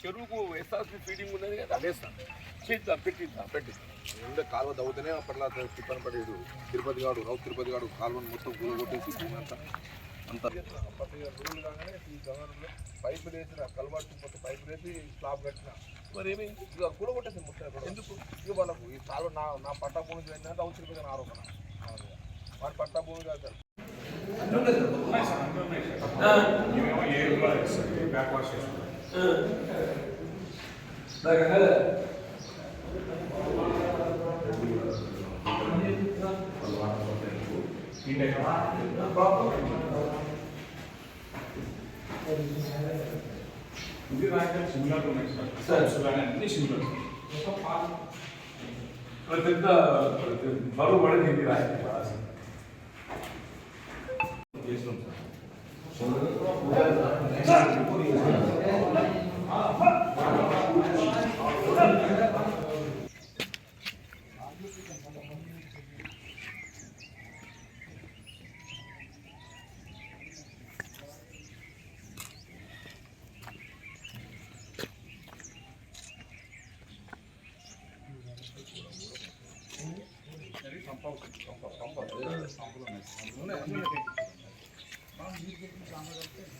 చెరువుకు SRP feeding ఉన్నది కదా వేస్తాం చేద్దాం పెట్టిద్దాం పెట్టిద్దాం. ఉండే కాలువ తవ్వుతూనే అప్పట్లో తిప్పని పడేడు తిరుపతి గాడు రౌత్ తిరుపతి గాడు కాలువను మొత్తం కూల కొట్టేసి భూమి అంతా అంతా. పైపులు వేసిన కలవాటు మొత్తం పైపులు వేసి స్లాబ్ కట్టిన. మరి ఏమైంది ఇక కూల కొట్టేసి మొత్తం ఎక్కడ. ఎందుకు? ఇక వాళ్ళకు ఈ కాలువ నా నా పట్టా భూమి ఏంటంటే రౌత్ తిరుపతి అని ఆరోపణ. వాడి పట్టా భూమి కాదు సార్. ఇవేమో ఏ బ్యాక్ వాష్ చేస్తున్నాం ఈ టైప్ ఇది రాయకల్ సిమిలర్ ఉన్నాయి సార్ సార్ అన్ని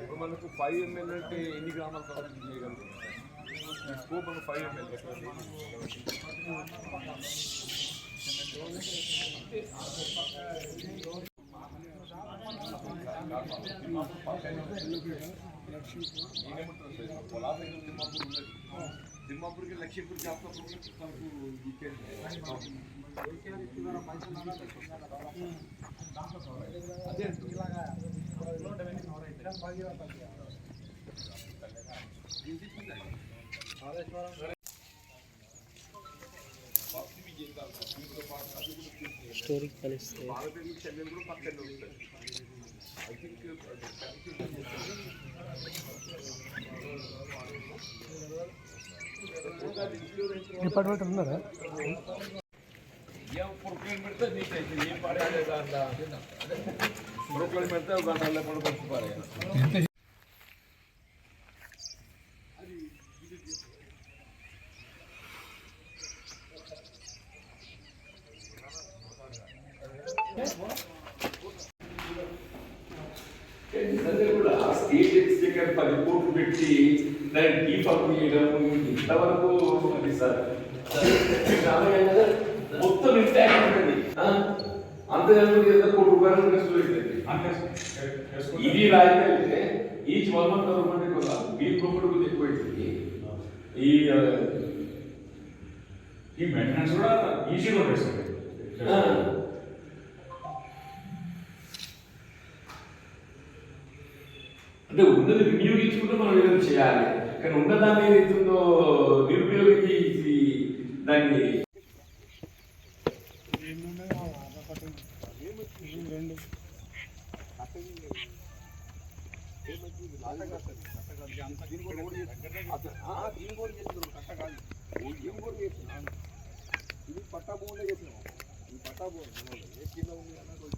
ఇప్పుడు మనకు ఫైవ్ ఎంఎల్ అంటే ఎన్ని గ్రామాలు కవర్ చేయగలుగుతాం ఈ స్కోప్ మనకు ఫైవ్ ఎంఎల్ తిమ్మాపూర్కి లక్ష్మీపూర్ జాబ్తో మనకు అదే స్టోరీకి కలిస్తే భారతదేశం చెల్లెలు కూడా పక్కనే ఉంటాయి ఐ థింక్ డిపార్ట్మెంట్ ఉన్నారా ఏం పురుకులు పెడితే నీకు అవుతుంది ఏం పడేయాలి దాంట్లో పురుకులు పెడితే ఒక గంటల్లో కూడా కొంచెం చేయడం ఇంతవరకు అది సార్? మొత్తం ఇంటాక్ట్ ఉంటుంది? అంత జరుగుతుంది ఎంత కోటి రూపాయలు అవుతుంది ఇది రాయగలిగితే ఈచ్ వన్ వన్ గవర్నమెంట్ మీ ప్రొఫిట్ కూడా ఎక్కువ అవుతుంది ఈ ఈ మెయింటెనెన్స్ కూడా ఈజీగా ఉంటుంది అంటే ఉన్నది వినియోగించుకుంటే మనం ఏదైనా చేయాలి. కానీ ఉన్నదాన్ని ఏదైతుందో నిరుపయోగించి దాన్ని ఇది పట్టా భూమిలో చేసినాం ఈ పట్టా భూమి ఏ కింద ఉంది అన్నది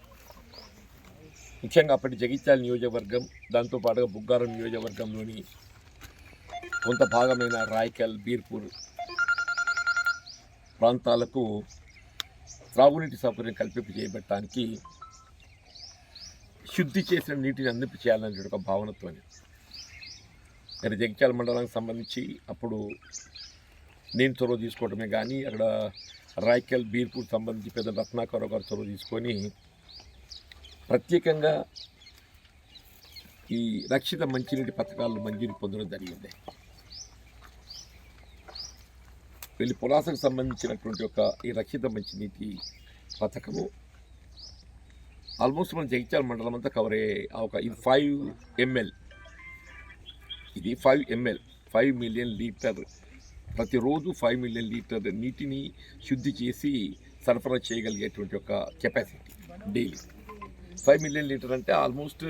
ముఖ్యంగా అప్పటి జగిత్యాల నియోజకవర్గం దాంతోపాటుగా బుగ్గారం నియోజకవర్గంలోని కొంత భాగమైన రాయకల్ బీర్పూర్ ప్రాంతాలకు త్రాగునీటి సౌకర్యం కల్పింపు చేయబట్టడానికి శుద్ధి చేసిన నీటిని అందింపు చేయాలనే ఒక భావనతో మరి జగిత్యాల మండలానికి సంబంధించి అప్పుడు నేను చొరవ తీసుకోవడమే కానీ అక్కడ రాయకల్ బీర్పూర్ సంబంధించి పెద్ద రత్నాకర్ గారు చొరవ తీసుకొని ప్రత్యేకంగా ఈ రక్షిత మంచినీటి పథకాలు మంజూరు పొందడం జరిగింది. వెళ్ళి పులాసకు సంబంధించినటువంటి ఒక ఈ రక్షిత మంచినీటి పథకము ఆల్మోస్ట్ మన జగిత్యాల మండలం అంతా కవర్ అయ్యే ఒక ఇది ఫైవ్ ఎంఎల్ ఇది five ML five million litre. ప్రతిరోజు ఫైవ్ మిలియన్ లీటర్ నీటిని శుద్ధి చేసి సరఫరా చేయగలిగేటువంటి ఒక capacity daily five million litre అంటే ఆల్మోస్ట్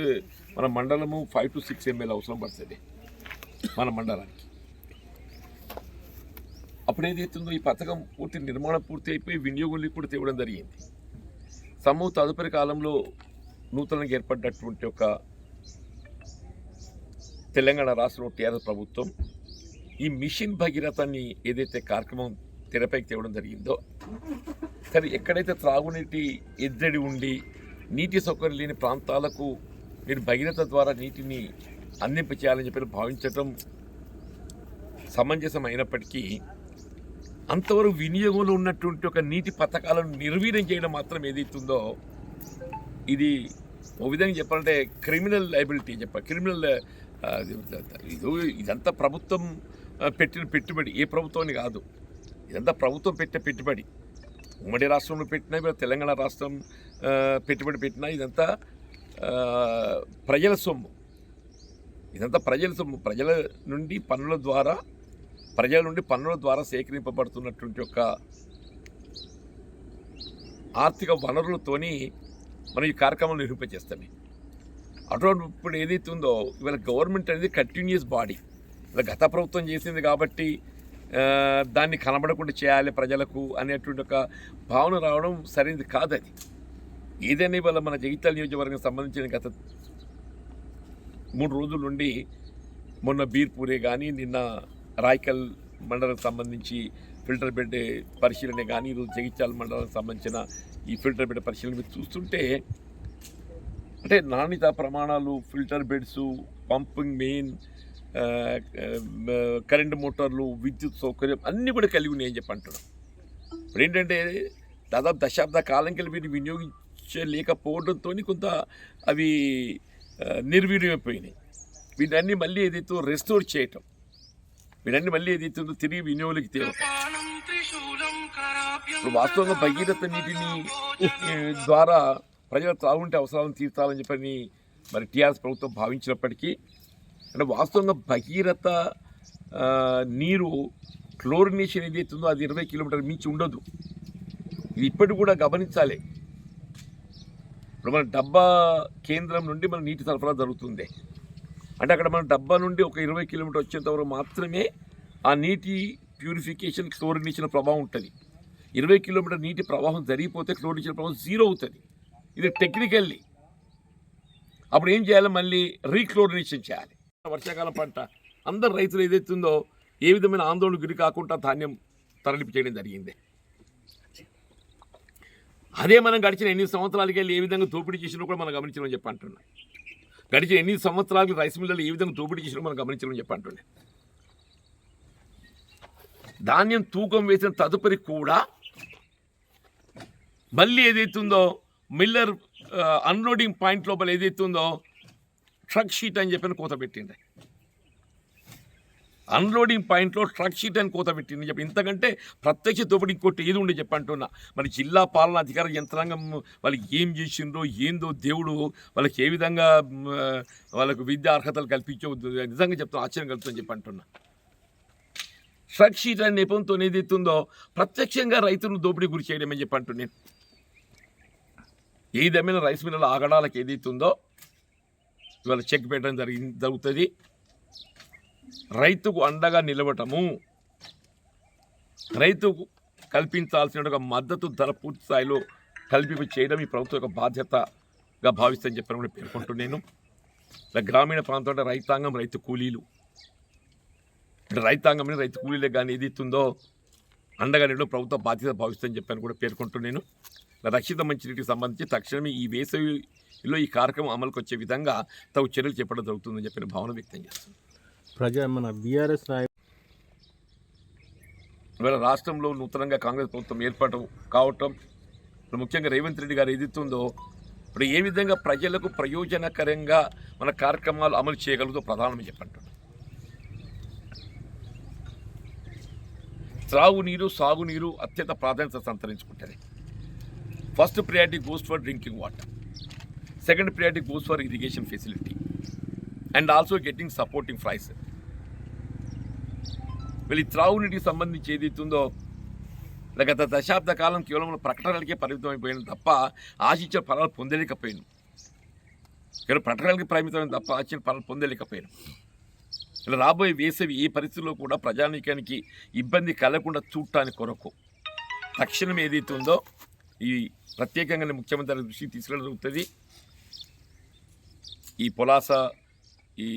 మన మండలము ఫైవ్ టు సిక్స్ ఎంఎల్ అవసరం పడుతుంది మన మండలానికి. అప్పుడు ఏదైతుందో ఈ పథకం పూర్తి నిర్మాణం పూర్తి అయిపోయి వినియోగంలోకి కూడా తేవడం జరిగింది. సమూహ తదుపరి కాలంలో నూతనంగా ఏర్పడినటువంటి ఒక తెలంగాణ రాష్ట్రంలో టీఆర్ఎస్ ప్రభుత్వం ఈ మిషన్ భగీరథాన్ని ఏదైతే కార్యక్రమం తెరపైకి తేవడం జరిగిందో సరే ఎక్కడైతే త్రాగునీటి ఎద్దడి ఉండి నీటి సౌకర్యం లేని ప్రాంతాలకు మీరు భగీరథ ద్వారా నీటిని అందింపచేయాలని చెప్పి భావించటం సమంజసం అయినప్పటికీ అంతవరకు వినియోగంలో ఉన్నటువంటి ఒక నీటి పథకాలను నిర్వీర్యం చేయడం మాత్రం ఏదైతుందో ఇది ఓ విధంగా చెప్పాలంటే క్రిమినల్ లైబిలిటీ చెప్ప క్రిమినల్ ఇది ఇదంతా ప్రభుత్వం పెట్టిన పెట్టుబడి ఏ ప్రభుత్వాన్ని కాదు. ఇదంతా ప్రభుత్వం పెట్టిన పెట్టుబడి. ఉమ్మడి రాష్ట్రంలో పెట్టినా తెలంగాణ రాష్ట్రం పెట్టుబడి పెట్టినా ఇదంతా ప్రజల సొమ్ము. ఇదంతా ప్రజల సొమ్ము. ప్రజల నుండి పన్నుల ద్వారా ప్రజల నుండి పన్నుల ద్వారా సేకరింపబడుతున్నటువంటి ఒక ఆర్థిక వనరులతోని మనం ఈ కార్యక్రమం నిర్వహింపజేస్తామే అటువంటి ఇప్పుడు ఏదైతే ఉందో ఇవాళ గవర్నమెంట్ అనేది కంటిన్యూస్ బాడీ. ఇలా గత ప్రభుత్వం చేసింది కాబట్టి దాన్ని కనబడకుండా చేయాలి ప్రజలకు అనేటువంటి ఒక భావన రావడం సరైనది కాదు అది ఏదైనా ఇవాళ మన జగిత్యాల నియోజకవర్గం సంబంధించిన గత మూడు రోజుల నుండి మొన్న బీర్పూరే కానీ నిన్న రాయకల్ మండలానికి సంబంధించి ఫిల్టర్ బెడ్ పరిశీలన కానీ ఈరోజు జగిత్యాల మండలానికి సంబంధించిన ఈ ఫిల్టర్ బెడ్ పరిశీలన మీరు చూస్తుంటే అంటే నాణ్యత ప్రమాణాలు filter beds pumping main current మోటార్లు విద్యుత్ సౌకర్యం అన్నీ కూడా కలిగి ఉన్నాయని చెప్పి అంటున్నాం. ఇప్పుడు ఏంటంటే దాదాపు దశాబ్ద కాలం కలిపి వినియోగి లేకపోవడంతో కొంత అవి నిర్వీర్యమైపోయినాయి. వీటన్ని మళ్ళీ ఏదైతే రెస్టోర్ చేయటం వీటన్ని మళ్ళీ ఏదైతుందో తిరిగి వినియోగంలోకి తేవటం. ఇప్పుడు వాస్తవంగా భగీరథ నీటిని ద్వారా ప్రజలు తాగుంటే అవసరాలను తీర్చాలని చెప్పని మరి టీఆర్ఎస్ ప్రభుత్వం భావించినప్పటికీ అంటే వాస్తవంగా భగీరథ నీరు క్లోరినేషన్ ఏదైతే ఉందో అది ఇరవై కిలోమీటర్ మించి ఉండదు. ఇది ఇప్పటికి కూడా గమనించాలి. ఇప్పుడు మన డబ్బా కేంద్రం నుండి మన నీటి సరఫరా జరుగుతుంది. అంటే అక్కడ మన డబ్బా నుండి ఒక ఇరవై కిలోమీటర్ వచ్చేంత వరకు మాత్రమే ఆ నీటి ప్యూరిఫికేషన్ క్లోరినేషన్ ప్రభావం ఉంటుంది. ఇరవై కిలోమీటర్ నీటి ప్రవాహం జరిగిపోతే క్లోరినేషన్ ప్రభావం జీరో అవుతుంది. ఇది టెక్నికల్లీ. అప్పుడు ఏం చేయాలి? మళ్ళీ రీక్లోరినేషన్ చేయాలి. వర్షాకాలం పంట అందరు రైతులు ఏదైతుందో ఏ విధమైన ఆందోళన గురి కాకుండా ధాన్యం తరలింపు చేయడం జరిగింది. అదే మనం గడిచిన ఎన్ని సంవత్సరాలకి వెళ్ళి ఏ విధంగా దోపిడీ చేసినా కూడా మనం గమనించమని చెప్పి అంటున్నా. గడిచిన ఎన్ని సంవత్సరాలు రైస్ మిల్లలు ఏ విధంగా దోపిడీ చేసినా మనం గమనించమని చెప్పి అంటున్నా. ధాన్యం తూకం వేసిన తదుపరి కూడా మళ్ళీ ఏదైతుందో మిల్లర్ అన్లోడింగ్ పాయింట్ లోపల ఏదైతుందో ట్రక్ షీట్ అని చెప్పిన కోత పెట్టింది. అన్లోడింగ్ పాయింట్లో ట్రక్ షీట్ అని కోత పెట్టింది. చెప్పి ఇంతకంటే ప్రత్యక్ష దోపిడీ ఇంకోటి ఏది ఉండే చెప్పంటున్నా మరి జిల్లా పాలన అధికార యంత్రాంగం వాళ్ళకి ఏం చేసిండ్రో ఏందో దేవుడు వాళ్ళకి ఏ విధంగా వాళ్ళకు విద్యా అర్హతలు కల్పించో నిజంగా చెప్తాను ఆశ్చర్యం కలుగుతుందని చెప్పి అంటున్నా. ట్రక్ షీట్ అనే నెపంతో ఏదైతుందో ప్రత్యక్షంగా రైతులను దోపిడీ గురి చేయడమని చెప్పి అంటున్నాను ఏ రైస్ మిల్లల ఆగడాలకు ఏదైతుందో ఇవాళ చెక్ పెట్టడం జరిగి జరుగుతుంది. రైతుకు అండగా నిలవటము రైతుకు కల్పించాల్సిన ఒక మద్దతు ధర పూర్తి స్థాయిలో కల్పింపు చేయడం ఈ ప్రభుత్వం యొక్క బాధ్యతగా భావిస్తని చెప్పని కూడా పేర్కొంటూ నేను ఇలా గ్రామీణ ప్రాంతంలో రైతాంగం రైతు కూలీలు ఇక్కడ రైతాంగం రైతు కూలీలే కానీ ఏది ఇస్తుందో అండగా నేను ప్రభుత్వ బాధ్యత భావిస్తుందని చెప్పని కూడా పేర్కొంటూ నేను రక్షిత మంచినీటికి సంబంధించి తక్షణమే ఈ వేసవిలో ఈ కార్యక్రమం అమలుకు వచ్చే విధంగా తగు చర్యలు చెప్పడం జరుగుతుందని చెప్పిన భావన వ్యక్తం చేస్తుంది ప్రజా మన బీఆర్ఎస్ నాయ ఇవాళ రాష్ట్రంలో నూతనంగా కాంగ్రెస్ ప్రభుత్వం ఏర్పాటు కావటం ఇప్పుడు ముఖ్యంగా రేవంత్ రెడ్డి గారు ఏదైతుందో ఇప్పుడు ఏ విధంగా ప్రజలకు ప్రయోజనకరంగా మన కార్యక్రమాలు అమలు చేయగలదో ప్రధానమని చెప్పంటాడు త్రాగునీరు సాగునీరు అత్యంత ప్రాధాన్యత సంతరించుకుంటుంది first priority goes for drinking water second priority goes for irrigation facility and also getting supporting price వీళ్ళు త్రాగునీటికి సంబంధించి ఏదైతుందో గత దశాబ్ద కాలం కేవలం ప్రకటనలకే పరిమితమైపోయింది తప్ప ఆశించిన ఫలాలు పొందలేకపోయాను. కేవలం ప్రకటనలకి పరిమితమైన తప్ప ఆశించిన ఫలాలు పొందలేకపోయాను. ఇలా రాబోయే వేసవి ఏ పరిస్థితుల్లో కూడా ప్రజానీకానికి ఇబ్బంది కలగకుండా చూడటానికి కొరకు తక్షణం ఏదైతే ఉందో ఈ ప్రత్యేకంగా ముఖ్యమంత్రి దృష్టికి తీసుకెళ్ళడం జరుగుతుంది. ఈ పొలాస ఈ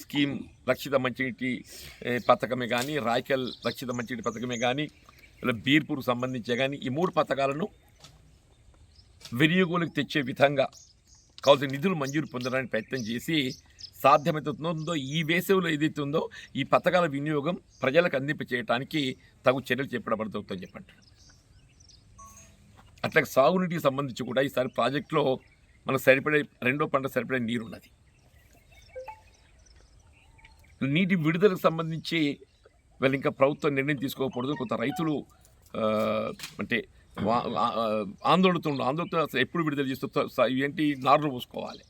స్కీమ్ రక్షిత మంచినీటి పథకమే కానీ రాయకల్ రక్షిత మంచినీటి పథకమే కానీ ఇలా బీర్పూర్ సంబంధించే కానీ ఈ మూడు పథకాలను వినియోగంలోకి తెచ్చే విధంగా కావాల్సిన నిధులు మంజూరు పొందడానికి ప్రయత్నం చేసి సాధ్యమవుతుందో ఈ వేసవిలో ఏదైతే ఉందో ఈ పథకాల వినియోగం ప్రజలకు అందింపచేయడానికి తగు చర్యలు చేపట్టబడుతుందని చెప్పండి అట్లా సాగునీటికి సంబంధించి కూడా ఈసారి ప్రాజెక్టులో మనకు సరిపడే రెండో పంట సరిపడే నీరు ఉన్నది నీటి విడుదలకు సంబంధించి వీళ్ళు ఇంకా ప్రభుత్వం నిర్ణయం తీసుకోకూడదు కొంత రైతులు అంటే ఆందోళనతో ఉండు- ఆందోళనతో అసలు ఎప్పుడు విడుదల చేస్తూ స- ఏంటి నారులు పోసుకోవాలి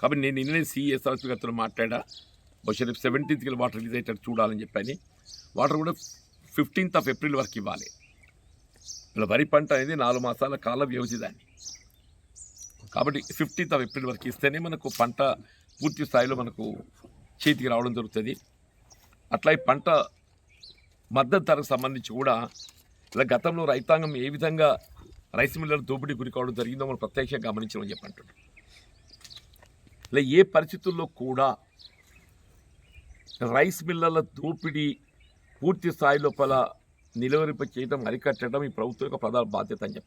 కాబట్టి నేను నిన్నే సిఎస్ఆర్పి గారితో మాట్లాడా. బహుశా రేపు సెవెంటీన్త్కి వాటర్ రిలీజ్ అయ్యేటట్టు చూడాలని చెప్పని. వాటర్ కూడా ఫిఫ్టీన్త్ ఆఫ్ ఏప్రిల్ వరకు ఇవ్వాలి. ఇలా వరి పంట అనేది నాలుగు మాసాల కాల వ్యవధి దాన్ని కాబట్టి ఫిఫ్టీన్త్ ఆఫ్ ఏప్రిల్ వరకు ఇస్తేనే మనకు పంట పూర్తి స్థాయిలో మనకు చేతికి రావడం జరుగుతుంది. అట్లా ఈ పంట మద్దతు ధరకు సంబంధించి కూడా ఇలా గతంలో రైతాంగం ఏ విధంగా రైస్ మిల్లర్ దోపిడీ గురి కావడం జరిగిందో మనం ప్రత్యక్షంగా గమనించమని చెప్పంటున్నాం. ఇలా ఏ పరిస్థితుల్లో కూడా రైస్ మిల్లర్ల దోపిడీ పూర్తి స్థాయి లోపల నిలువరింప చేయడం అరికట్టడం ఈ ప్రభుత్వం యొక్క ప్రధాన బాధ్యత అని చెప్పి